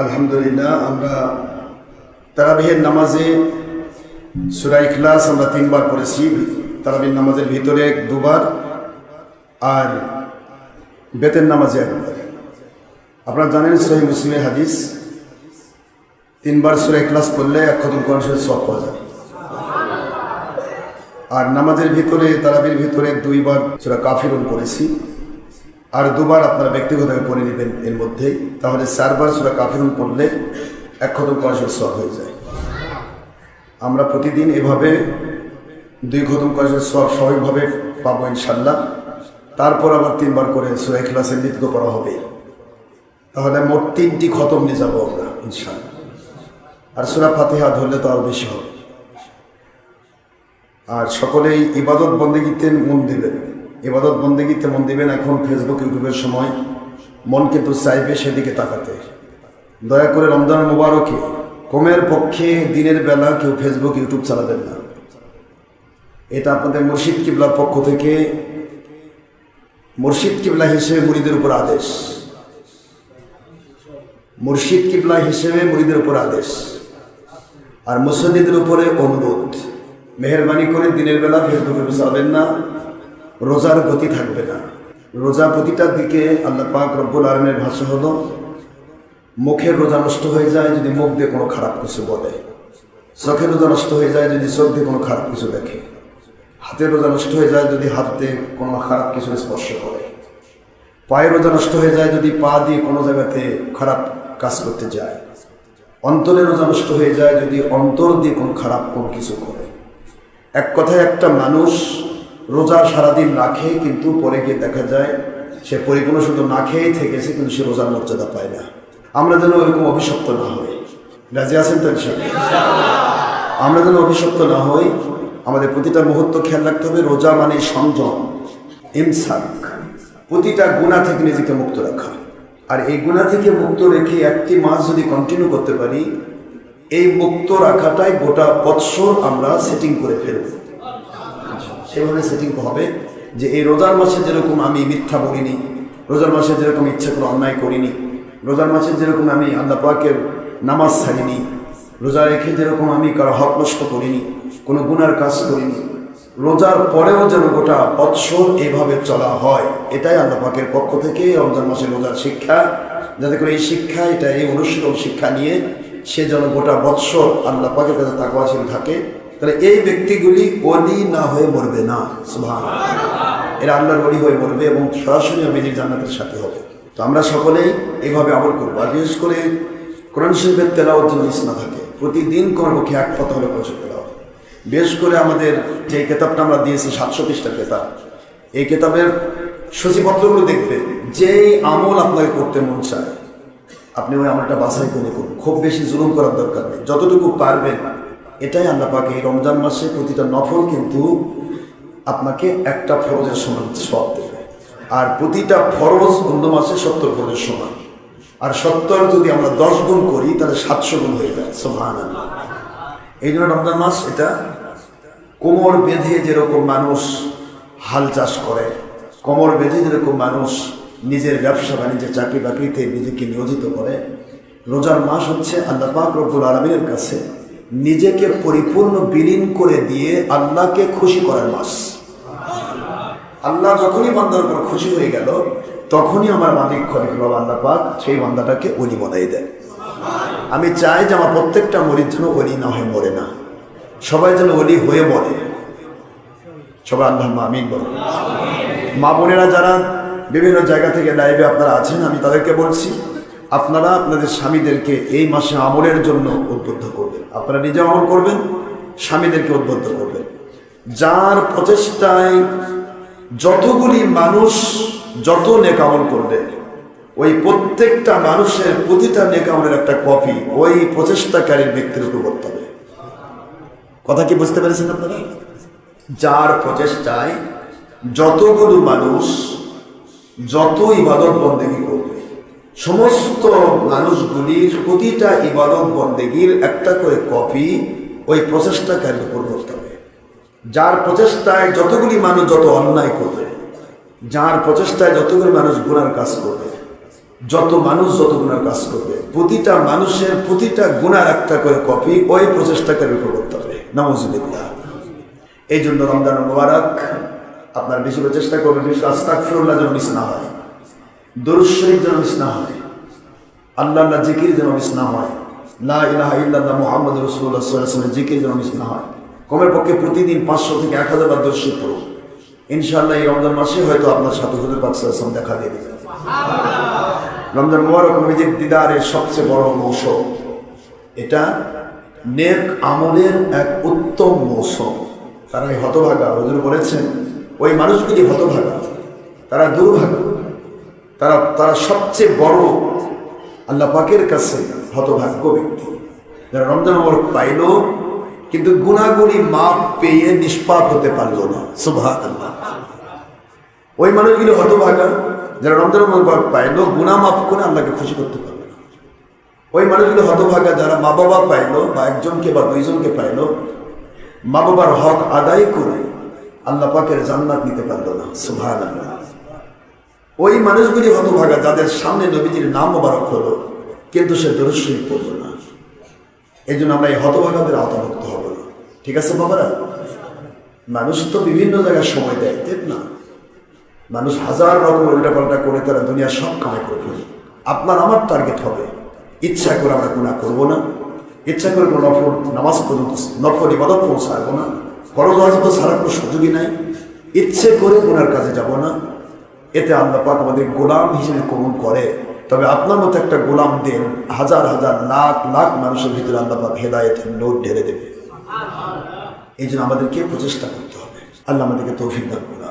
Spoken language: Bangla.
আলহামদুলিল্লাহ, আমরা তারাবিহের নামাজে সুরাই ইখলাস আমরা তিনবার পড়েছি। তারাবির নামাজের ভিতরে দুবার আর বেতের নামাজে একবার। আপনারা জানেন সহি মুসলিমের হাদিস, তিনবার সুরা ইখলাস পড়লে এক খতম কনসের সব পাওয়া যায়। আর নামাজের ভিতরে তারাবির ভিতরে দুইবার সুরা কাফিরুন পড়েছি। আর দুবার আপনারা ব্যক্তিগতভাবে পড়ে নেবেন এর মধ্যেই। তাহলে চারবার সুরা কাফিরুন পড়লে এক খতম কনসের সব হয়ে যায়। আমরা প্রতিদিন এভাবে দুই খতম কনসের সব স্বাভাবিকভাবে পাবো ইনশাল্লাহ তারপর আবার তিনবার করে সুরা ইখলাসের নৃত্য করা হবে। তাহলে মোট তিনটি খতম নিয়ে যাব আমরা ইনশাল্লাহ আর সুরা ফাতিহা ধরলে তো আরও বেশি হবে। আর সকলেই ইবাদত বন্দেগীতে মন দিবেন। ইবাদত বন্দেগীতে তেমন দিবেন এখন ফেসবুক ইউটিউবের সময় মন কিন্তু চাইবে সেদিকে তাকাতে। দয়া করে রমজান মুবারকে, কমের পক্ষে দিনের বেলা কেউ ফেসবুক ইউটিউব চালাবেন না। এটা আপনাদের মুর্শিদ কিবলার পক্ষ থেকে, মুর্শিদ কিবলা হিসেবে মুড়িদের উপর আদেশ। মুর্শিদ কিবলা হিসেবে মুড়িদের উপর আদেশ। আর মুসল্লিদের উপরে অনুরোধ। মেহরবানি করে দিনের বেলা ফেসবুকে চালাবেন না। রোজার গতি থাকবে না। রোজা প্রতিটার দিকে আল্লাহ পাক রব্বুল আলমের ভাষা হলো মুখের রোজা নষ্ট হয়ে যায় যদি মুখ দিয়ে কোনো খারাপ কিছু বলে। চোখের রোজা নষ্ট হয়ে যায় যদি চোখ দিয়ে কোনো খারাপ কিছু দেখে। হাতের রোজা নষ্ট হয়ে যায় যদি হাত দিয়ে কোনো খারাপ কিছু স্পর্শ করে। পায়ের রোজা নষ্ট হয়ে যায় যদি পা দিয়ে কোনো জায়গাতে খারাপ কাজ করতে যায়। অন্তরের রোজা নষ্ট হয়ে যায় যদি অন্তর দিয়ে কোনো খারাপ কোনো কিছু করে। এক কথায় একটা মানুষ রোজা সারাদিন রাখে কিন্তু পরে গিয়ে দেখা যায় সে পরিপূর্ণ শুধু না খেয়েই থেকেছে কিন্তু সে রোজার মর্যাদা পায় না। আমরা যেন ওরকম অভিশপ্ত না হই। রাজি আছেন তো? আমরা যেন অভিশপ্ত না হই, আমাদের প্রতিটা মুহূর্ত খেয়াল রাখতে হবে। রোজা মানে সংযম ইনসাক প্রতিটা গুণা থেকে নিজেকে মুক্ত রাখা। আর এই গুণা থেকে মুক্ত রেখে একটি মাস যদি কন্টিনিউ করতে পারি, এই মুক্ত রাখাটাই গোটা বৎসর আমরা সেটিং করে ফেলব। সেভাবে সেটিং হবে যে এই রোজার মাসে যেরকম আমি মিথ্যা বলিনি, রোজার মাসে যেরকম ইচ্ছা করে অন্যায় করিনি, রোজার মাসে যেরকম আমি আল্লাহ পাকের নামাজ ছাড়িনি রোজা রেখে যেরকম আমি কারও হক নষ্ট করিনি, কোনো গুনার কাজ করিনি, রোজার পরেও যেন গোটা বৎসর এইভাবে চলা হয়, এটাই আল্লাহ পাকের পক্ষ থেকে রমজান মাসে রোজার শিক্ষা। যাতে করে এই শিক্ষা, এটা এই অনুশীলন শিক্ষা নিয়ে সে যেন গোটা বৎসর আল্লাহ পাকের কাছে তাকওয়াশীল থাকে তাহলে এই ব্যক্তিগুলি অলি না হয়ে মরবে না সুভান এরা আল্লাহর অলি হয়ে মরবে এবং সরাসরি অভিজিৎ জান্নাতের সাথে হবে। তো আমরা সকলেই এইভাবে আমল করব। আর বিশেষ করে কোরআন শরীফের তেলাওয়ার জন্য না থাকে, প্রতিদিন পক্ষে এক কথা হলে পৌঁছে তেলাওয়াত বিশেষ করে আমাদের যে কেতাবটা আমরা দিয়েছি, সাতশো পৃষ্ঠা কেতাব, এই কেতাবের সূচিপত্রগুলো দেখবে, যেই আমল আপনাকে করতে মন চায়, আপনি ওই আমলটা বাছাই করে করুন। খুব বেশি জুলুম করার দরকার নেই। যতটুকু পারবেন এটাই আল্লাহ পাকে এই রমজান মাসে প্রতিটা নফল কিন্তু আপনাকে একটা ফরজের সমান সব দেবে। আর প্রতিটা ফরজ অন্য মাসে সত্তর ফরজের সমান। আর সত্তর যদি আমরা দশ গুণ করি, তাহলে সাতশো গুণ হয়ে যায়। সোহান এই জন্য রমজান মাস এটা কোমর বেঁধে যেরকম মানুষ হাল চাষ করে, কোমর বেঁধে যেরকম মানুষ নিজের ব্যবসা বাণিজ্যে চাকরি বাকরিতে নিজেকে নিয়োজিত করে, রোজার মাস হচ্ছে আল্লাহ পাক রব্বুল আলমিনের কাছে নিজেকে পরিপূর্ণ বিলীন করে দিয়ে আল্লাহকে খুশি করার মাস। আল্লাহ যখনই বান্দার উপর খুশি হয়ে গেল, তখনই আমার মালিক বাবা আল্লাহ পাক সেই বান্দাটাকে অলি বনাই দেয় আমি চাই যে আমার প্রত্যেকটা মরির যেন অলি না হয়ে মরে না। সবাই যেন অলি হয়ে মরে। সবাই আল্লাহ আমিন বলে মা বোনেরা যারা বিভিন্ন জায়গা থেকে লাইভে আপনারা আছেন, আমি তাদেরকে বলছি আপনারা আপনাদের স্বামীদেরকে এই মাসে আমলের জন্য উদ্বুদ্ধ করবেন। আপনারা নিজে আমল করবেন, স্বামীদেরকে উদ্বুদ্ধ করবেন। যার প্রচেষ্টায় যতগুলি মানুষ যত নেকামল করবে, ওই প্রত্যেকটা মানুষের প্রতিটা নেক আমলের একটা কপি ওই প্রচেষ্টাকারীর ব্যক্তির উপর করতে হবে। কথা কি বুঝতে পেরেছেন আপনারা? যার প্রচেষ্টায় যতগুলো মানুষ যত ইবাদত বন্দেগি সমস্ত মানুষগুলির প্রতিটা ইবাদত বন্দেগির একটা করে কপি ওই প্রচেষ্টাকারীর উপর করতে হবে। যার প্রচেষ্টায় যতগুলি মানুষ যত অন্যায় করবে, যার প্রচেষ্টায় যতগুলি মানুষ গুণার কাজ করবে, যত মানুষ যত গুণার কাজ করবে, প্রতিটা মানুষের প্রতিটা গুণার একটা করে কপি ওই প্রচেষ্টাকারীর উপর করতে হবে। নমজুবিল্লাহ এই জন্য রমজান মোবারক আপনার বেশি প্রচেষ্টা করবেন, বেশি আস্তাক ফিরুল্লাহ যেন মিস না হয়। দরুদ শরীফ যেন মিস না হয় আল্লাহ আল্লাহ জিকির যেন মিস না হয়, লা ইলাহা ইল্লাল্লাহ মুহাম্মদ রাসূলুল্লাহ সাল্লাল্লাহু আলাইহি ওয়াসাল্লাম জিকির যেন মিস না হয়। কমের পক্ষে প্রতিদিন পাঁচশো থেকে এক হাজার বার দরুদ পড়ুন। ইনশাআল্লাহ এই রমজান মাসে হয়তো আপনার সাথে হুজুর পাক সাল্লাল্লাহু দেখা দিয়ে দেবেন। রমজান মোবারক নবীজির দিদারের সবচেয়ে বড় মৌসুম। এটা নেক আমলের এক উত্তম মৌসুম। তারা এই হতভাগা। হুজুর বলেছেন, ওই মানুষগুলি হতভাগা, তারা দুর্ভাগা। তারা তারা সবচেয়ে বড় আল্লাহ পাকের কাছে হতভাগ্য ব্যক্তি। যারা রমজান মোবারক পাইল, কিন্তু গুণাগুলি মাপ পেয়ে নিষ্পাপ হতে পারল না। সুভাষ আল্লাহ ওই মানুষগুলি হতভাগা, যারা রমজান মোবারক পাইল, গুণা মাপ করে আল্লাহকে খুশি করতে পারবে না। ওই মানুষগুলো হতভাগা, যারা মা বাবা পাইলো, বা একজনকে বা দুইজনকে পাইলো মা বাবার হক আদায় করে আল্লাহ পাকের জান্নাত নিতে পারল না। সুভান আল্লাহ ওই মানুষগুলি হতভাগা, যাদের সামনে নবীজির নাম মোবারক হলো, কিন্তু সে দরস্বী পড়ল না। এই জন্য আমরা এই হতভাগাদের আওতাভুক্ত হব না। ঠিক আছে বাবারা? মানুষ তো বিভিন্ন জায়গায় সময় দেয়, ঠিক না? মানুষ হাজার রকম উল্টাপাল্টা করে তারা দুনিয়ার সব কামাই করবে আপনার আমার টার্গেট হবে। ইচ্ছা করে আমরা গুণা করব না। ইচ্ছা করে কোনো নফল নামাজ পর্যন্ত, নফল ইবাদত পৌঁছাবো না। ওয়াজিব তো সারা কোনো সুযোগই নাই। ইচ্ছে করে গুনার কাজে যাব না। এতে আল্লাহ পাক আমাদের গোলাম হিসেবে কবুল করে। তবে আপনার মতো একটা গোলাম দেন হাজার হাজার লাখ লাখ মানুষের ভিতরে আল্লাহ পাক হেদায়তের নোট ঢেলে দেবে। এই জন্য আমাদেরকে প্রচেষ্টা করতে হবে। আল্লাহ আমাদেরকে তৌফিক দান করুন।